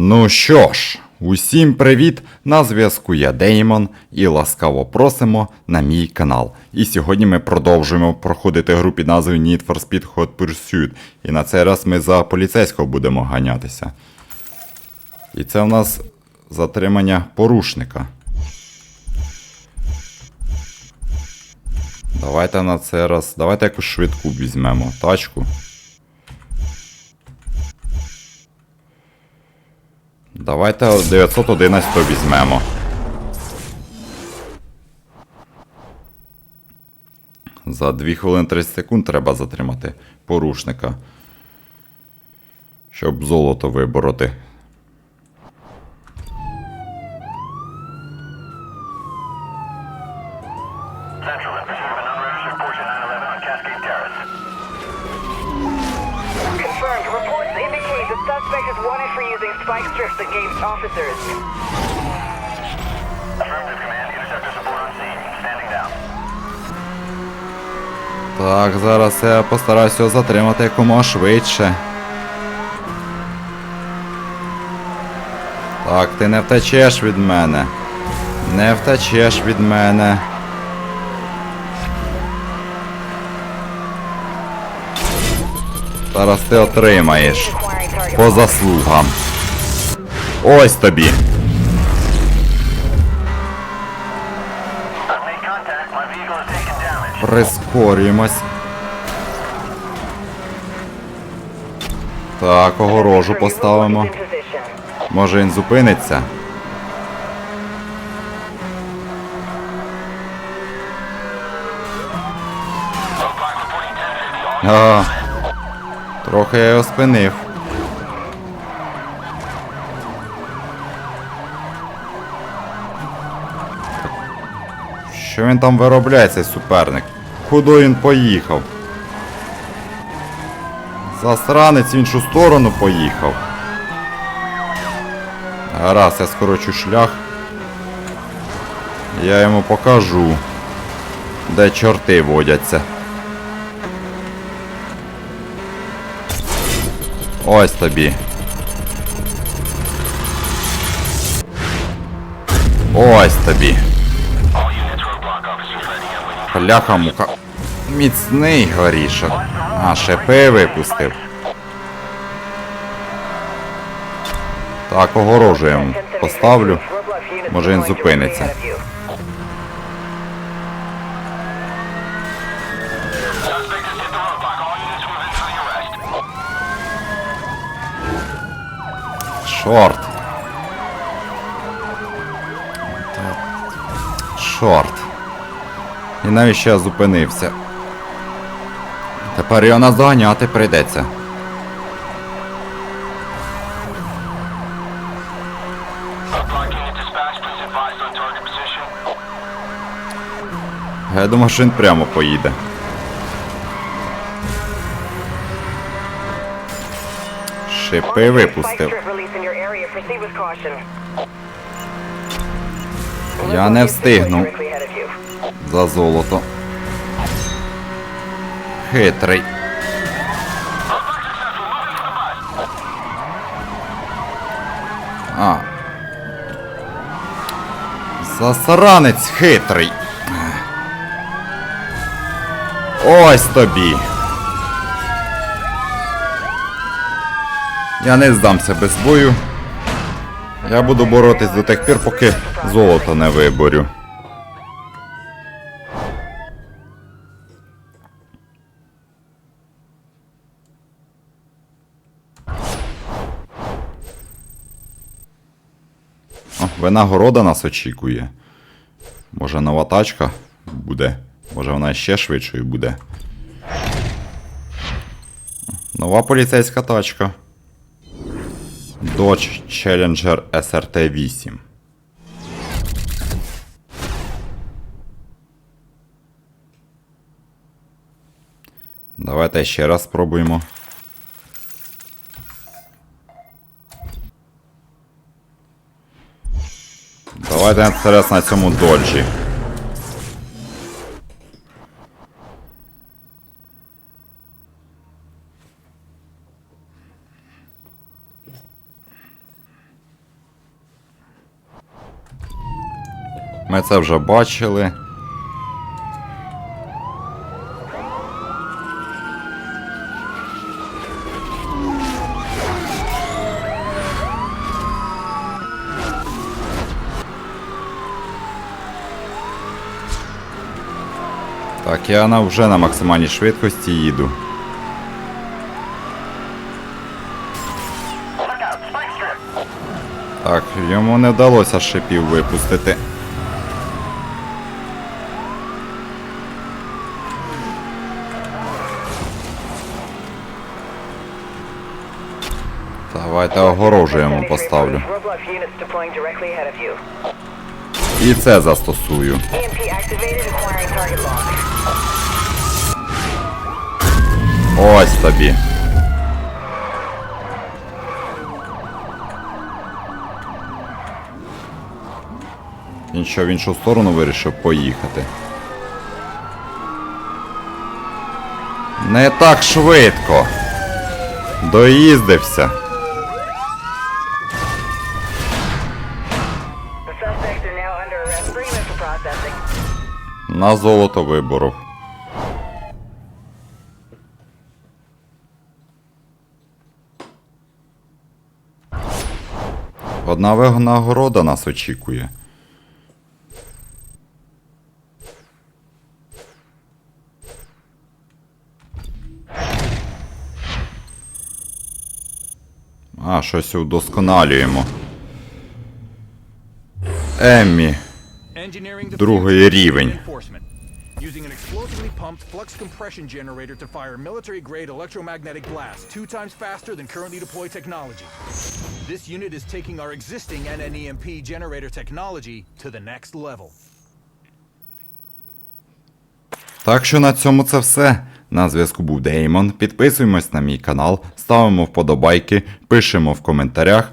Ну що ж, усім привіт! На зв'язку я Деймон і ласкаво просимо на мій канал. І сьогодні ми продовжуємо проходити гру під назвою Need for Speed Hot Pursuit. І на цей раз ми за поліцейського будемо ганятися. І це у нас затримання порушника. Давайте на цей раз. Давайте якусь швидку візьмемо. Тачку. Давайте 911 візьмемо. За 2 хвилини 30 секунд треба затримати порушника. Щоб золото вибороти. Suspect is wanted for using spike strips against officers. Affirmative command, interceptor support on scene. Standing down. Так, зараз я постараюся його затримати якомога швидше. Так, ти не втечеш від мене. Не втечеш від мене. Зараз ти отримаєш. По заслугам. Ось тобі. Прискорюємось. Так, огорожу поставимо. Може він зупиниться? А, трохи я його спинив. Що він там виробляє, цей суперник? Куди він поїхав? Засранець в іншу сторону поїхав. Гаразд, я скорочу шлях. Я йому покажу, де чорти водяться. Ось тобі. Ось тобі. Бляха мука. Міцний горішок. А, шипи випустив. Так, огорожу йому. Поставлю. Може він зупиниться. Чорт. Чорт. І навіщо я зупинився? Тепер його наздоганяти прийдеться. Я думав, що він прямо поїде. Шипи випустив. Я не встигну. За золото. Хитрий. А. Засранець хитрий. Ось тобі. Я не здамся без бою. Я буду боротись до тих пір, поки золото не виборю. О, винагорода нас очікує. Може нова тачка буде. Може вона ще швидшою буде. Нова поліцейська тачка. Dodge Challenger SRT 8. Давайте ще раз спробуємо. Давайте зараз на цьому доджі. Ми це вже бачили. Так, я вже на максимальній швидкості їду. Так, йому не вдалося шипів випустити. Давайте огорожу йому поставлю. І це застосую. Ось тобі. Він що в іншу сторону вирішив поїхати. Не так швидко. Доїздився. На золото виборов. Одна винагорода нас очікує. А, щось удосконалюємо. Еммі. Другий рівень. Using an explosively pumped flux compression generator to fire military-grade electromagnetic blast two times faster than currently deployed technology. This unit is taking our existing NNEMP generator technology to the next level. Так що на цьому це все. На зв'язку був Деймон. Підписуємось на мій канал, ставимо вподобайки, пишемо в коментарях.